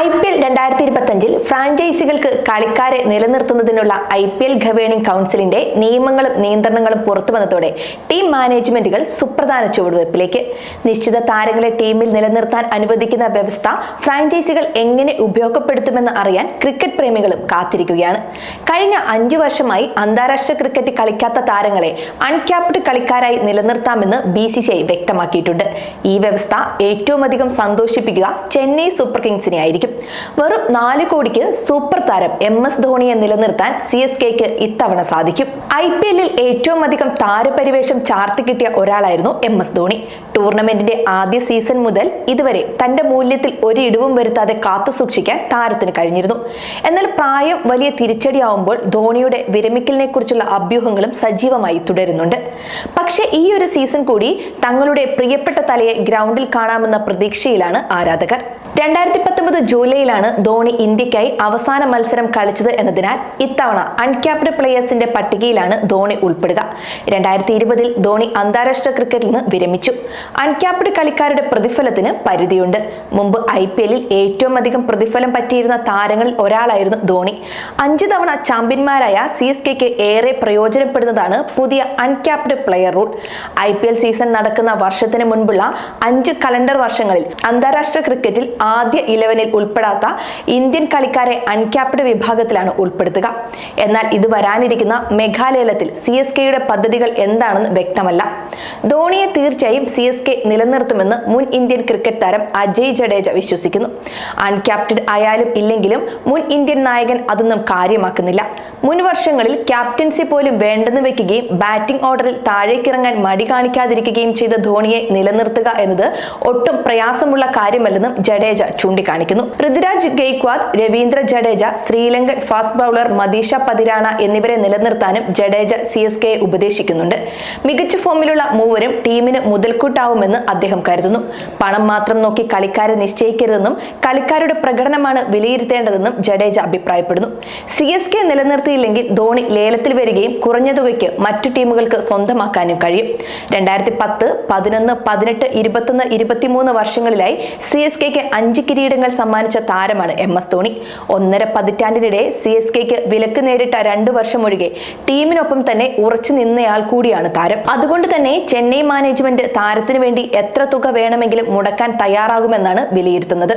I P L രണ്ടായിരത്തി ഇരുപത്തഞ്ചിൽ ഫ്രാഞ്ചൈസികൾക്ക് കളിക്കാരെ നിലനിർത്തുന്നതിനുള്ള ഐ പി എൽ ഗവേണിംഗ് കൗൺസിലിന്റെ നിയമങ്ങളും നിയന്ത്രണങ്ങളും പുറത്തു വന്നതോടെ ടീം മാനേജ്മെന്റുകൾ സുപ്രധാന ചുവടുവയ്പ്പിലേക്ക്. നിശ്ചിത താരങ്ങളെ ടീമിൽ നിലനിർത്താൻ അനുവദിക്കുന്ന വ്യവസ്ഥ ഫ്രാഞ്ചൈസികൾ എങ്ങനെ ഉപയോഗപ്പെടുത്തുമെന്ന് അറിയാൻ ക്രിക്കറ്റ് പ്രേമികളും കാത്തിരിക്കുകയാണ്. കഴിഞ്ഞ അഞ്ചു വർഷമായി അന്താരാഷ്ട്ര ക്രിക്കറ്റ് കളിക്കാത്ത താരങ്ങളെ അൺക്യാപ്ഡ് കളിക്കാരായി നിലനിർത്താമെന്ന് ബി സി സി ഐ വ്യക്തമാക്കിയിട്ടുണ്ട്. ഈ വ്യവസ്ഥ ഏറ്റവും അധികം സന്തോഷിപ്പിക്കുക ചെന്നൈ സൂപ്പർ കിങ്സിനെ ആയിരിക്കും വെറും നാല് കോടിക്ക് സൂപ്പർ താരം എം എസ് ധോണിയെ നിലനിർത്താൻ സി എസ് കെക്ക് ഇത്തവണ സാധിക്കും. ഐ പി എല്ലിൽ ഏറ്റവും അധികം താരപരിവേഷം ചാർത്തി കിട്ടിയ ഒരാളായിരുന്നു എം എസ് ധോണി. ടൂർണമെന്റിന്റെ ആദ്യ സീസൺ മുതൽ ഇതുവരെ തന്റെ മൂല്യത്തിൽ ഒരു ഇടിവും വരുത്താതെ കാത്തു സൂക്ഷിക്കാൻ താരത്തിന് കഴിഞ്ഞിരുന്നു. എന്നാൽ പ്രായം വലിയ തിരിച്ചടിയാവുമ്പോൾ ധോണിയുടെ വിരമിക്കലിനെ കുറിച്ചുള്ള അഭ്യൂഹങ്ങളും സജീവമായി തുടരുന്നുണ്ട്. പക്ഷേ ഈ ഒരു സീസൺ കൂടി തങ്ങളുടെ പ്രിയപ്പെട്ട തലയെ ഗ്രൗണ്ടിൽ കാണാമെന്ന പ്രതീക്ഷയിലാണ് ആരാധകർ. രണ്ടായിരത്തി പത്തൊമ്പത് ജൂലൈയിലാണ് ധോണി ഇന്ത്യക്കായി അവസാന മത്സരം കളിച്ചത് എന്നതിനാൽ ഇത്തവണ അൺക്യാപ്ഡ് പ്ലേയേഴ്സിന്റെ പട്ടികയിലാണ് ധോണി ഉൾപ്പെടുക. രണ്ടായിരത്തി ഇരുപതിൽ ധോണി അന്താരാഷ്ട്ര ക്രിക്കറ്റിൽ നിന്ന് വിരമിച്ചു. അൺക്യാപ്ഡ് കളിക്കാരുടെ പ്രതിഫലത്തിന് പരിധിയുണ്ട്. മുമ്പ് ഐ പി എല്ലിൽ ഏറ്റവും അധികം പ്രതിഫലം പറ്റിയിരുന്ന താരങ്ങളിൽ ഒരാളായിരുന്നു ധോണി. അഞ്ച് തവണ ചാമ്പ്യന്മാരായ സി എസ് കെക്ക് ഏറെ പ്രയോജനപ്പെടുന്നതാണ് പുതിയ uncapped player rule. I P L season നടക്കുന്ന വർഷത്തിന് മുൻപുള്ള അഞ്ച് കലണ്ടർ വർഷങ്ങളിൽ അന്താരാഷ്ട്ര ക്രിക്കറ്റിൽ ആദ്യ ഇലവനിൽ ഉൾപ്പെടാത്ത ഇന്ത്യൻ കളിക്കാരെ അൺക്യാപ്ഡ് വിഭാഗത്തിലാണ് ഉൾപ്പെടുത്തുക. എന്നാൽ ഇത് വരാനിരിക്കുന്ന മേഘാലയത്തിൽ സി എസ് കെയുടെ പദ്ധതികൾ എന്താണെന്ന് വ്യക്തമല്ല. ധോണിയെ തീർച്ചയായും സി എസ് കെ നിലനിർത്തുമെന്ന് മുൻ ഇന്ത്യൻ ക്രിക്കറ്റ് താരം അജയ് ജഡേജ വിശ്വസിക്കുന്നു. അൺക്യാപ്റ്റഡ് ആയാലും ഇല്ലെങ്കിലും മുൻ ഇന്ത്യൻ നായകൻ അതൊന്നും കാര്യമാക്കുന്നില്ല. മുൻ വർഷങ്ങളിൽ ക്യാപ്റ്റൻസി പോലും വേണ്ടെന്ന് വെക്കുകയും ബാറ്റിംഗ് ഓർഡറിൽ താഴേക്കിറങ്ങാൻ മടി കാണിക്കാതിരിക്കുകയും ചെയ്ത ധോണിയെ നിലനിർത്തുക എന്നത് ഒട്ടും പ്രയാസമുള്ള കാര്യമല്ലെന്നും ജഡേജ ചൂണ്ടിക്കാണിക്കുന്നു. ഋതുരാജ് ഗെയ്ക്വാദ് രവീന്ദ്ര ജഡേജ ശ്രീലങ്കൻ ഫാസ്റ്റ് ബൌളർ മദീഷ പതിരാണ എന്നിവരെ നിലനിർത്താനും ജഡേജ സി എസ് കെയെ ഉപദേശിക്കുന്നുണ്ട്. മികച്ച ഫോമിലുള്ള മൂവരും ടീമിന് മുതൽക്കൂട്ടാവുമെന്ന് അദ്ദേഹം കരുതുന്നു. പണം മാത്രം നോക്കി കളിക്കാരെ നിശ്ചയിക്കരുതെന്നും കളിക്കാരുടെ പ്രകടനമാണ് വിലയിരുത്തേണ്ടതെന്നും ജഡേജ അഭിപ്രായപ്പെടുന്നു. സി എസ് കെ നിലനിർത്തിയില്ലെങ്കിൽ ധോണി ലേലത്തിൽ വരികയും കുറഞ്ഞ തുകയ്ക്ക് മറ്റു ടീമുകൾക്ക് സ്വന്തമാക്കാനും കഴിയും. രണ്ടായിരത്തി പത്ത് പതിനൊന്ന് പതിനെട്ട് ഇരുപത്തൊന്ന് ഇരുപത്തിമൂന്ന് വർഷങ്ങളിലായി സി എസ് കെക്ക് അഞ്ച് കിരീടങ്ങൾ സമ്മാനിച്ച താരമാണ് എം എസ് ധോണി. ഒന്നര പതിറ്റാണ്ടിനിടെ സി എസ് കെക്ക് വിലക്ക് നേരിട്ട രണ്ടു വർഷം ഒഴികെ ടീമിനൊപ്പം തന്നെ ഉറച്ചു നിന്നയാൾ കൂടിയാണ് താരം. അതുകൊണ്ട് തന്നെ ചെന്നൈ മാനേജ്മെന്റ് താരത്തിന് വേണ്ടി എത്ര തുക വേണമെങ്കിലും മുടക്കാൻ തയ്യാറാകുമെന്നാണ് വിലയിരുത്തുന്നത്.